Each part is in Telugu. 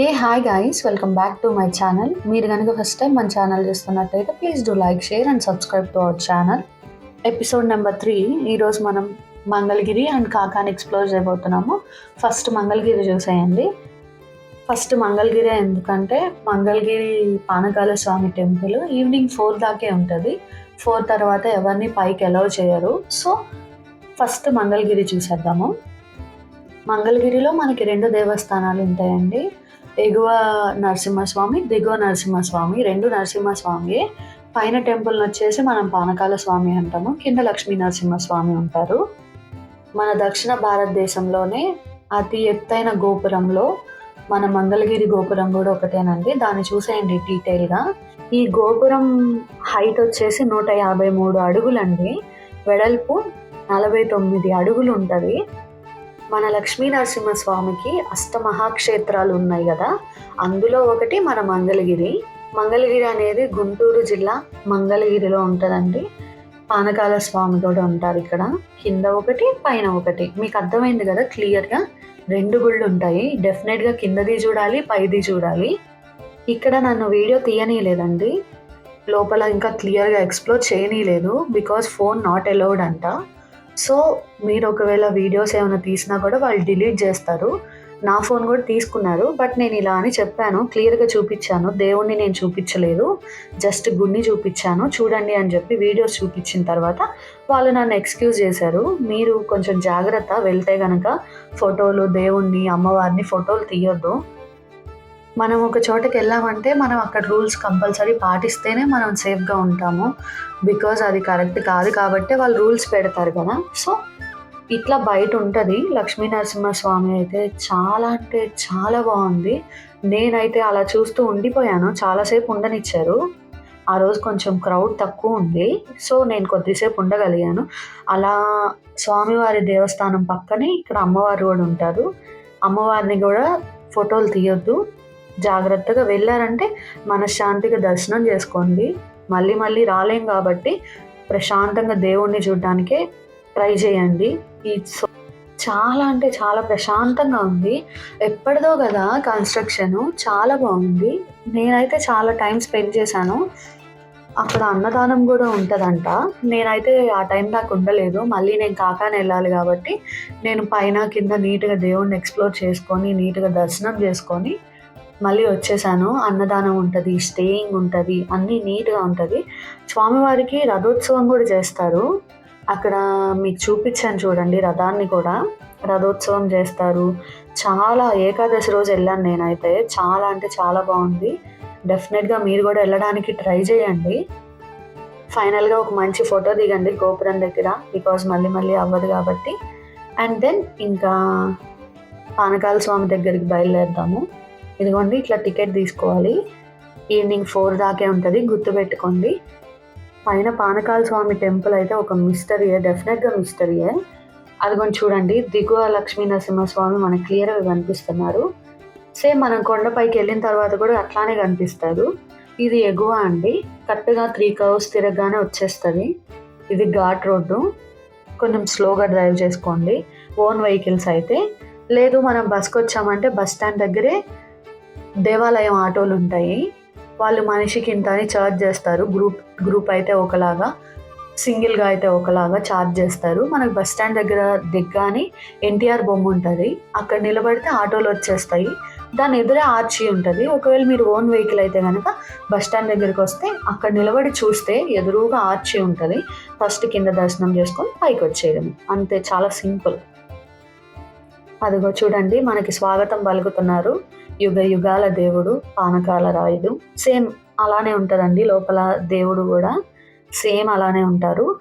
Okay hi guys welcome back to my channel మీరు కనుక ఫస్ట్ టైం మన ఛానల్ చూస్తున్నట్టయితే please do like share and subscribe to our channel episode number three ఈరోజు మనం మంగళగిరి అండ్ కాకాని ఎక్స్ప్లోర్ చేయబోతున్నాము. ఫస్ట్ మంగళగిరి చూసేయండి. ఫస్ట్ మంగళగిరి ఎందుకంటే Mangalagiri Panakala Swamy temple evening four దాకే ఉంటుంది. ఫోర్ తర్వాత ఎవరిని పైకి అలౌ చేయరు. సో ఫస్ట్ మంగళగిరి చూసేద్దాము. మంగళగిరిలో మనకి రెండు దేవస్థానాలు ఉంటాయండి. ఎగువ నరసింహస్వామి దిగువ నరసింహస్వామి రెండు నరసింహస్వామి పైన టెంపుల్ వచ్చేసి మనం పానకాల స్వామి అంటాము. కింద లక్ష్మీ నరసింహస్వామి ఉంటారు. మన దక్షిణ భారతదేశంలోనే అతి ఎత్తైన గోపురంలో మన మంగళగిరి గోపురం కూడా ఒకటేనండి. దాన్ని చూసేయండి డీటెయిల్గా. ఈ గోపురం హైట్ వచ్చేసి నూట యాభై మూడు అడుగులండి. వెడల్పు నలభై తొమ్మిది అడుగులు ఉంటుంది. మన లక్ష్మీ నరసింహస్వామికి అష్టమహాక్షేత్రాలు ఉన్నాయి కదా. అందులో ఒకటి మన మంగళగిరి. మంగళగిరి అనేది గుంటూరు జిల్లా మంగళగిరిలో ఉంటుందండి. పానకాల స్వామి కూడా ఉంటారు ఇక్కడ. కింద ఒకటి పైన ఒకటి. మీకు అర్థమైంది కదా క్లియర్గా రెండు గుళ్ళు ఉంటాయి. డెఫినెట్గా కిందది చూడాలి పైది చూడాలి. ఇక్కడ నన్ను వీడియో తీయనీయలేదండి. లోపల ఇంకా క్లియర్గా ఎక్స్ప్లోర్ చేయనీయలేదు. బికాస్ ఫోన్ నాట్ అలౌడ్ అంట. సో మీరు ఒకవేళ వీడియోస్ ఏమైనా తీసినా కూడా వాళ్ళు డిలీట్ చేస్తారు. నా ఫోన్ కూడా తీసుకున్నారు. బట్ నేను ఇలా అని చెప్పాను. క్లియర్గా చూపించాను. దేవుణ్ణి నేను చూపించలేదు. జస్ట్ గుడిని చూపించాను. చూడండి అని చెప్పి వీడియోస్ చూపించిన తర్వాత వాళ్ళు నన్ను ఎక్స్క్యూజ్ చేశారు. మీరు కొంచెం జాగ్రత్త. వెళ్తే కనుక ఫోటోలు దేవుణ్ణి అమ్మవారిని ఫోటోలు తీయొద్దు. మనం ఒక చోటకి వెళ్ళామంటే మనం అక్కడ రూల్స్ కంపల్సరీ పాటిస్తేనే మనం సేఫ్గా ఉంటాము. బికాజ్ అది కరెక్ట్ కాదు కాబట్టి వాళ్ళు రూల్స్ పెడతారు కదా. సో ఇట్లా బయట ఉంటుంది. లక్ష్మీ నరసింహస్వామి అయితే చాలా అంటే చాలా బాగుంది. నేనైతే అలా చూస్తూ ఉండిపోయాను. చాలాసేపు ఉండనిచ్చారు. ఆ రోజు కొంచెం క్రౌడ్ తక్కువ ఉంది. సో నేను కొద్దిసేపు ఉండగలిగాను. అలా స్వామివారి దేవస్థానం పక్కనే ఇక్కడ అమ్మవారు కూడా ఉంటారు. అమ్మవారిని కూడా ఫోటోలు తీయొద్దు. జాగ్రత్తగా వెళ్ళారంటే మనశ్శాంతిగా దర్శనం చేసుకోండి. మళ్ళీ మళ్ళీ రాలేం కాబట్టి ప్రశాంతంగా దేవుణ్ణి చూడడానికే ట్రై చేయండి. ఈ సో- చాలా అంటే చాలా ప్రశాంతంగా ఉంది. ఎప్పటిదో కదా కన్స్ట్రక్షన్. చాలా బాగుంది. నేనైతే చాలా టైం స్పెండ్ చేశాను. అక్కడ అన్నదానం కూడా ఉంటుందంట. నేనైతే ఆ టైం నాకు ఉండలేదు. మళ్ళీ నేను కాకాని వెళ్ళాలి కాబట్టి నేను పైన కింద నీట్గా దేవుణ్ణి ఎక్స్ప్లోర్ చేసుకొని నీట్గా దర్శనం చేసుకొని మళ్ళీ వచ్చేసాను. అన్నదానం ఉంటుంది స్టేయింగ్ ఉంటుంది అన్నీ నీట్గా ఉంటుంది. స్వామివారికి రథోత్సవం కూడా చేస్తారు. అక్కడ మీకు చూపించాను చూడండి రథాన్ని కూడా. రథోత్సవం చేస్తారు. చాలా ఏకాదశి రోజు వెళ్ళాను నేనైతే. చాలా అంటే చాలా బాగుంది. డెఫినెట్గా మీరు కూడా వెళ్ళడానికి ట్రై చేయండి. ఫైనల్గా ఒక మంచి ఫోటో దిగండి గోపురం దగ్గర. బికాజ్ మళ్ళీ మళ్ళీ అవ్వదు కాబట్టి. అండ్ దెన్ ఇంకా పానకాల స్వామి దగ్గరికి బయలుదేరుతాము ఇదిగోండి ఇట్లా టికెట్ తీసుకోవాలి. ఈవినింగ్ ఫోర్ దాకే ఉంటుంది గుర్తుపెట్టుకోండి. పైన పానకాల స్వామి టెంపుల్ అయితే ఒక మిస్టరీయే డెఫినెట్గా మిస్టరీయే అదిగోండి చూడండి దిగువ లక్ష్మీ నరసింహస్వామి మనకు క్లియర్గా కనిపిస్తున్నారు. సేమ్ మనం కొండపైకి వెళ్ళిన తర్వాత కూడా అట్లానే కనిపిస్తారు ఇది ఎగువ అండి కరెక్ట్గా త్రీ కవర్స్ తిరగగానే వచ్చేస్తుంది. ఇది ఘాట్ రోడ్డు. కొంచెం స్లోగా డ్రైవ్ చేసుకోండి. ఓన్ వెహికల్స్ అయితే. లేదు మనం బస్కి వచ్చామంటే బస్ స్టాండ్ దగ్గరే దేవాలయం ఆటోలు ఉంటాయి. వాళ్ళు మనిషికి ఇంత అని ఛార్జ్ చేస్తారు. గ్రూప్ గ్రూప్ అయితే ఒకలాగా సింగిల్గా అయితే ఒకలాగా ఛార్జ్ చేస్తారు. మనకు బస్ స్టాండ్ దగ్గర దిగ్గాని ఎన్టీఆర్ బొమ్మ ఉంటుంది. అక్కడ నిలబడితే ఆటోలు వచ్చేస్తాయి. దాని ఎదురే ఆర్చి ఉంటుంది. ఒకవేళ మీరు ఓన్ వెహికల్ అయితే కనుక బస్ స్టాండ్ దగ్గరికి వస్తే అక్కడ నిలబడి చూస్తే ఎదురుగా ఆర్చి ఉంటుంది. ఫస్ట్ కింద దర్శనం చేసుకొని పైకి వచ్చేయడం. అంతే చాలా సింపుల్. అదిగో చూడండి మనకి స్వాగతం పలుకుతున్నారు. యుగ యుగాల దేవుడు పానకాల రాయుడు. సేమ్ అలానే ఉంటుందండి. లోపల దేవుడు కూడా సేమ్ అలానే ఉంటారు.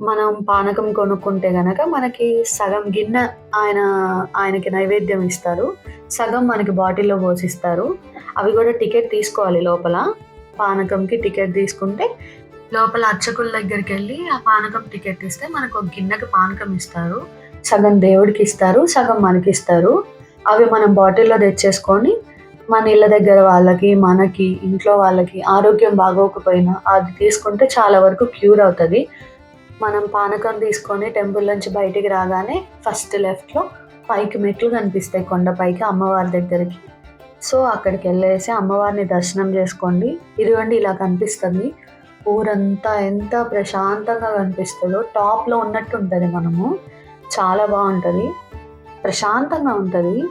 మనం పానకం కొనుక్కుంటే గనక మనకి సగం గిన్నె ఆయన ఆయనకి నైవేద్యం ఇస్తారు. సగం మనకి బాటిల్లో పోసిస్తారు. అవి కూడా టికెట్ తీసుకోవాలి లోపల. పానకంకి టికెట్ తీసుకుంటే లోపల అర్చకుల దగ్గరికి వెళ్ళి ఆ పానకం టికెట్ ఇస్తే మనకు ఒక గిన్నెకి పానకం ఇస్తారు. సగం దేవుడికి ఇస్తారు సగం మనకి ఇస్తారు. అవి మనం బాటిల్లో తెచ్చేసుకొని మన ఇళ్ళ దగ్గర వాళ్ళకి మనకి ఇంట్లో వాళ్ళకి ఆరోగ్యం బాగోకపోయినా అది తీసుకుంటే చాలా వరకు క్యూర్ అవుతుంది. మనం పానకం తీసుకొని టెంపుల్ నుంచి బయటికి రాగానే ఫస్ట్ లెఫ్ట్లో పైకి మెట్లు కనిపిస్తాయి కొండపైకి అమ్మవారి దగ్గరికి. సో అక్కడికి వెళ్ళేసి అమ్మవారిని దర్శనం చేసుకోండి. ఇదిగోండి ఇలా కనిపిస్తుంది. ఊరంతా ఎంత ప్రశాంతంగా కనిపిస్తుందో. టాప్లో ఉన్నట్టు ఉంటుంది మనము. చాలా బాగుంటుంది. ప్రశాంతంగా ఉంటుంది.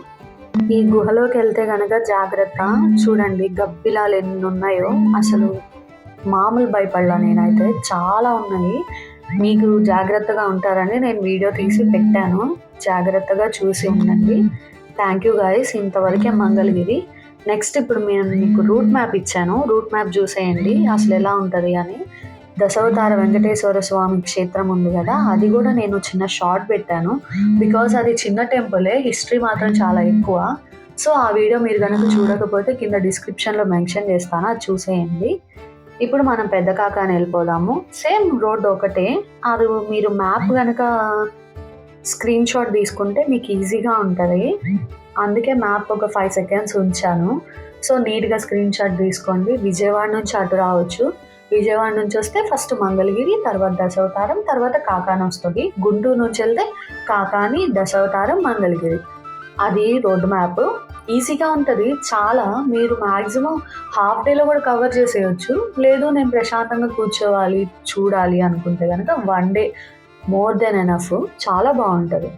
ఈ గుహలోకి వెళ్తే కనుక జాగ్రత్త. చూడండి గబ్బిలాలు ఎన్ని ఉన్నాయో అసలు మామూలు భయపడలా నేనైతే. చాలా ఉన్నాయి. మీకు జాగ్రత్తగా ఉంటారని నేను వీడియో తీసి పెట్టాను. జాగ్రత్తగా చూసి ఉండండి. థ్యాంక్ యూ గాయస్ ఇంతవరకే మంగళగిరి. నెక్స్ట్ ఇప్పుడు నేను మీకు రూట్ మ్యాప్ ఇచ్చాను. రూట్ మ్యాప్ చూసేయండి. అసలు ఎలా ఉంటుంది అని. దశవతార వెంకటేశ్వర స్వామి క్షేత్రం ఉంది కదా అది కూడా నేను చిన్న షార్ట్ పెట్టాను. బికాస్ అది చిన్న టెంపులే హిస్టరీ మాత్రం చాలా ఎక్కువ. సో ఆ వీడియో మీరు కనుక చూడకపోతే కింద డిస్క్రిప్షన్లో మెన్షన్ చేస్తాను అది చూసేయండి. ఇప్పుడు మనం పెద్ద కాకాని వెళ్ళిపోదాము. సేమ్ రోడ్ ఒకటే. అది మీరు మ్యాప్ కనుక స్క్రీన్ షాట్ తీసుకుంటే మీకు ఈజీగా ఉంటుంది. అందుకే మ్యాప్ ఒక ఫైవ్ సెకండ్స్ ఉంచాను. సో నీట్గా స్క్రీన్ షాట్ తీసుకోండి. విజయవాడ నుంచి అటు రావచ్చు. విజయవాడ నుంచి వస్తే ఫస్ట్ మంగళగిరి తర్వాత దశావతారం తర్వాత కాకాని వస్తుంది గుంటూరు నుంచి వెళ్తే కాకాని దశావతారం మంగళగిరి. అది రోడ్ మ్యాప్. ఈజీగా ఉంటుంది. చాలా మీరు మ్యాక్సిమం హాఫ్ డేలో కూడా కవర్ చేసేయచ్చు. లేదు నేను ప్రశాంతంగా కూర్చోవాలి చూడాలి అనుకుంటే కనుక one day more then enough. చాలా బాగుంటుంది.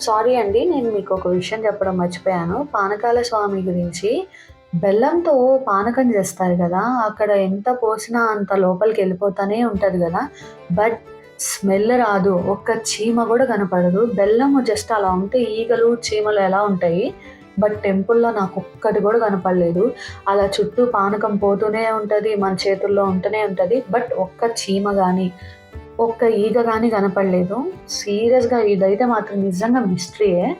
సారీ అండి నేను మీకు ఒక విషయం చెప్పడం మర్చిపోయాను. పానకాల స్వామి గురించి బెల్లంతో పానకం చేస్తారు కదా అక్కడ ఎంత పోసినా అంత లోపలికి వెళ్ళిపోతానే ఉంటుంది కదా. బట్ స్మెల్ రాదు ఒక్క చీమ కూడా కనపడదు. బెల్లం జస్ట్ అలా ఉంటే ఈగలు చీమలు ఎలా ఉంటాయి బట్ టెంపుల్లో నాకు ఒక్కటి కూడా కనపడలేదు. అలా చుట్టూ పానకం పోతూనే ఉంటుంది మన చేతుల్లో ఉంటూనే ఉంటుంది బట్ ఒక్క చీమ కానీ ఒక్క ఈగ కానీ కనపడలేదు. సీరియస్గా ఇదైతే మాత్రం నిజంగా మిస్టరీయే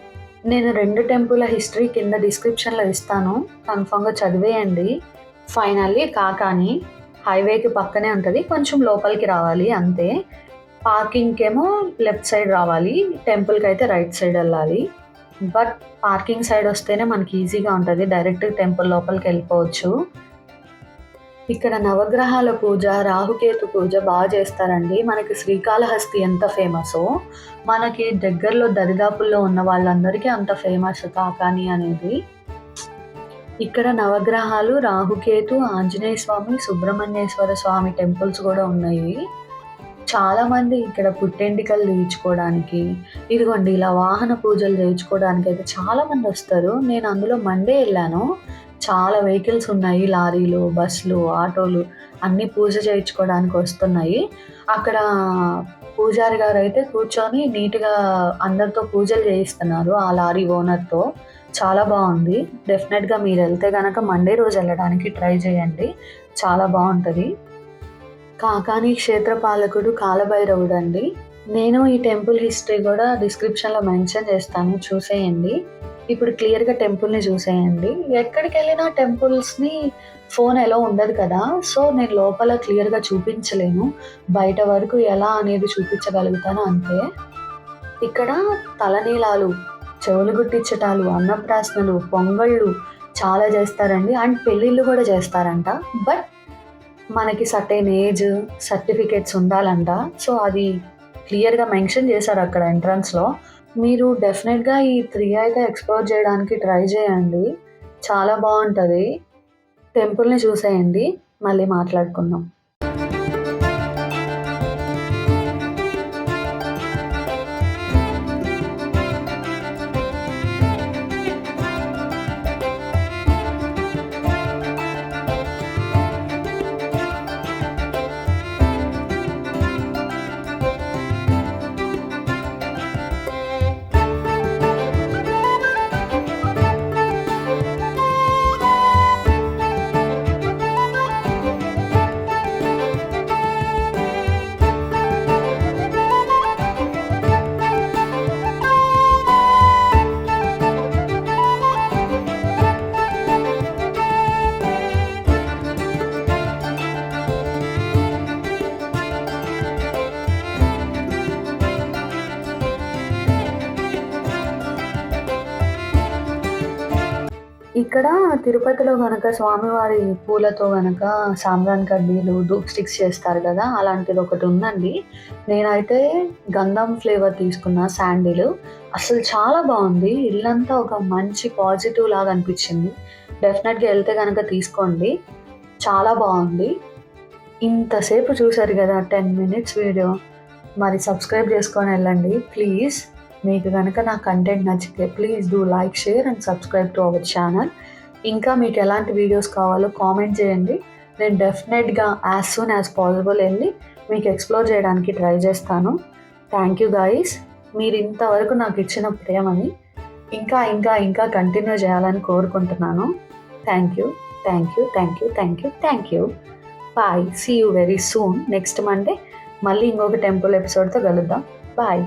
నేను రెండు టెంపుల్ హిస్టరీ కింద డిస్క్రిప్షన్లో ఇస్తాను. కన్ఫామ్గా చదివేయండి. ఫైనల్లీ కాకాని హైవేకి పక్కనే ఉంటుంది. కొంచెం లోపలికి రావాలి అంతే. పార్కింగ్కి ఏమో లెఫ్ట్ సైడ్ రావాలి టెంపుల్కి అయితే రైట్ సైడ్ వెళ్ళాలి. బట్ పార్కింగ్ సైడ్ వస్తేనే మనకి ఈజీగా ఉంటుంది. డైరెక్ట్ టెంపుల్ లోపలికి వెళ్ళిపోవచ్చు. ఇక్కడ నవగ్రహాల పూజ రాహుకేతు పూజ బాగా చేస్తారండి. మనకి శ్రీకాళహస్తి ఎంత ఫేమసో మనకి దగ్గరలో దరిదాపుల్లో ఉన్న వాళ్ళందరికీ అంత ఫేమస్ కాకాని అనేది. ఇక్కడ నవగ్రహాలు రాహుకేతు ఆంజనేయ స్వామి సుబ్రహ్మణ్యేశ్వర స్వామి టెంపుల్స్ కూడా ఉన్నాయి. చాలామంది ఇక్కడ పుట్టెంటికలు తీర్చుకోవడానికి ఇదిగోండి ఇలా వాహన పూజలు చేయించుకోవడానికి అయితే చాలామంది వస్తారు. నేను అందులో మండే వెళ్ళాను. చాలా వెహికల్స్ ఉన్నాయి లారీలు బస్సులు ఆటోలు అన్నీ పూజ చేయించుకోవడానికి వస్తున్నాయి. అక్కడ పూజారి గారు అయితే కూర్చొని నీట్గా అందరితో పూజలు చేయిస్తున్నారు ఆ లారీ ఓనర్తో. చాలా బాగుంది. డెఫినెట్గా మీరు వెళ్తే కనుక మండే రోజు వెళ్ళడానికి ట్రై చేయండి. చాలా బాగుంటుంది. కాకాని క్షేత్రపాలకుడు కాలభైరవుడు అండి నేను ఈ టెంపుల్ హిస్టరీ కూడా డిస్క్రిప్షన్లో మెన్షన్ చేస్తాను. చూసేయండి. ఇప్పుడు క్లియర్గా టెంపుల్ని చూసేయండి. ఎక్కడికి వెళ్ళినా టెంపుల్స్ని ఫోన్ ఎలా ఉండదు కదా. సో నేను లోపల క్లియర్గా చూపించలేను. బయట వరకు ఎలా అనేది చూపించగలుగుతాను అంతే. ఇక్కడ తలనీలాలు చెవులు గుట్టించటాలు అన్నప్రాసనలు పొంగళ్ళు చాలా చేస్తారండి. అండ్ పెళ్ళిళ్ళు కూడా చేస్తారంట. బట్ మనకి సర్టైన్ ఏజ్ సర్టిఫికేట్స్ ఉండాలంట. సో అది క్లియర్గా మెన్షన్ చేశారు అక్కడ ఎంట్రన్స్లో మీరు డెఫినెట్గా ఈ త్రీ అయితే ఎక్స్ప్లోర్ చేయడానికి ట్రై చేయండి. చాలా బాగుంటుంది. టెంపుల్ని చూసేయండి. మళ్ళీ మాట్లాడుకుందాం. ఇక్కడ తిరుపతిలో గనక స్వామివారి పూలతో గనక సాంబ్రాన్ కడ్డీలు ధూప్ స్టిక్స్ చేస్తారు కదా అలాంటిది ఒకటి ఉందండి. నేనైతే గంధం ఫ్లేవర్ తీసుకున్న శాండిల్. అసలు చాలా బాగుంది. ఇల్లంతా ఒక మంచి పాజిటివ్ లాగా అనిపించింది. డెఫినెట్గా వెళ్తే కనుక తీసుకోండి. చాలా బాగుంది. ఇంతసేపు చూసారు కదా టెన్ మినిట్స్ వీడియో. మరి సబ్స్క్రైబ్ చేసుకొని వెళ్ళండి ప్లీజ్. మీకు కనుక నా కంటెంట్ నచ్చితే please do like share and subscribe to our channel ఇంకా మీకు ఎలాంటి వీడియోస్ కావాలో కామెంట్ చేయండి. నేను డెఫినెట్గా యాజ్ సూన్ యాజ్ పాసిబుల్ వెళ్ళి మీకు ఎక్స్ప్లోర్ చేయడానికి ట్రై చేస్తాను. థ్యాంక్ యూ గాయస్ మీరు ఇంతవరకు నాకు ఇచ్చిన ప్రేమని ఇంకా ఇంకా ఇంకా కంటిన్యూ చేయాలని కోరుకుంటున్నాను. Thank you thank you thank you thank you thank you bye see you very soon next Monday మళ్ళీ ఇంకొక టెంపుల్ ఎపిసోడ్తో కలుద్దాం. బాయ్